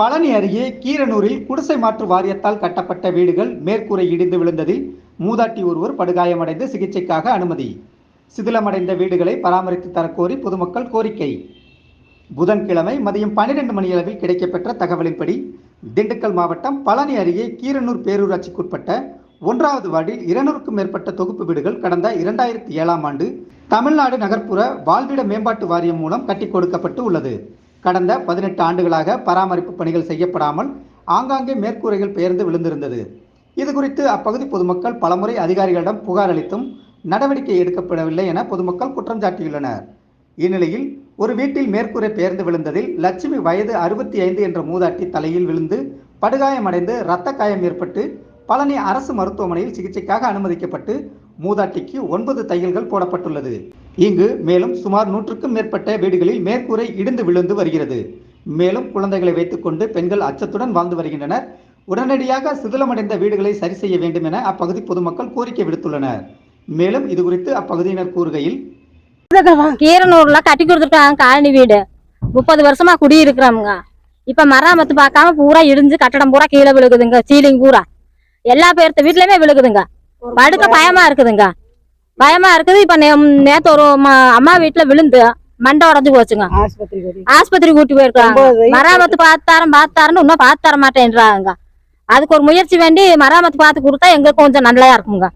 பழனி அருகே கீரனூரில் குடிசை மாற்று வாரியத்தால் கட்டப்பட்ட வீடுகள் மேற்கூரை இடிந்து விழுந்ததில் மூதாட்டி ஒருவர் படுகாயமடைந்து சிகிச்சைக்காக அனுமதி. சிதிலமடைந்த வீடுகளை பராமரித்து தரக்கோரி பொதுமக்கள் கோரிக்கை. புதன்கிழமை மதியம் பன்னிரண்டு மணியளவில் கிடைக்கப்பெற்ற தகவலின்படி திண்டுக்கல் மாவட்டம் பழனி அருகே கீரனூர் பேரூராட்சிக்குட்பட்ட ஒன்றாவது வார்டில் இருநூறுக்கும் மேற்பட்ட தொகுப்பு வீடுகள் கடந்த இரண்டாயிரத்தி ஏழாம் ஆண்டு தமிழ்நாடு நகர்ப்புற வாழ்விட மேம்பாட்டு வாரியம் மூலம் கட்டிக் கொடுக்கப்பட்டு உள்ளது. கடந்த பதினெட்டு ஆண்டுகளாக பராமரிப்பு பணிகள் செய்யப்படாமல் ஆங்காங்கே மேற்கூரைகள் பெயர்ந்து விழுந்திருந்தது. இது குறித்து அப்பகுதி பொதுமக்கள் பலமுறை அதிகாரிகளிடம் புகார் அளித்தும் நடவடிக்கை எடுக்கப்படவில்லை என பொதுமக்கள் குற்றம் சாட்டியுள்ளனர். இந்நிலையில் ஒரு வீட்டில் மேற்கூரை பெயர்ந்து விழுந்ததில் லட்சுமி வயது அறுபத்தி ஐந்து என்ற மூதாட்டி தலையில் விழுந்து படுகாயமடைந்து இரத்த காயம் ஏற்பட்டு பழனி அரசு மருத்துவமனையில் சிகிச்சைக்காக அனுமதிக்கப்பட்டு மூதாட்டிக்கு ஒன்பது தையல்கள் போடப்பட்டுள்ளது. இங்கு மேலும் சுமார் நூற்றுக்கும் மேற்பட்ட வீடுகளில் மேற்கூரை இடிந்து விழுந்து வருகிறது. மேலும் குழந்தைகளை வைத்துக்கொண்டு பெண்கள் அச்சத்துடன் வாழ்ந்து வருகின்றனர். உடனடியாக சிதிலமடைந்த வீடுகளை சரி செய்ய வேண்டும் என அப்பகுதி பொதுமக்கள் கோரிக்கை விடுத்துள்ளனர். மேலும் இது குறித்து அப்பகுதியினர் கூறுகையில் கீரனூர்ல கட்டி கொடுத்துருக்காங்க காலனி வீடு. முப்பது வருஷமா குடி இப்ப மராமத்து பார்க்காம பூரா இடிஞ்சு கட்டடம் பூரா கீழே விழுகுதுங்க சீலிங் பூரா. எல்லா பேர்த்த வீட்லயுமே விழுகுதுங்க. படுக்க பயமா இருக்குதுங்க. பயமா இருக்குது. இப்ப நேத்து ஒரு அம்மா வீட்டுல விழுந்து மண்டை உடஞ்சு போச்சுங்க. ஆஸ்பத்திரி கூட்டி. போயிருக்காங்க. மராமத்து பார்த்தாரம் பார்த்தாருன்னு இன்னும் பார்த்து தர மாட்டேன்றாங்க அதுக்கு ஒரு முயற்சி வேண்டி மராமத்து பார்த்து கொடுத்தா எங்களுக்கு கொஞ்சம் நல்லா இருக்குங்க.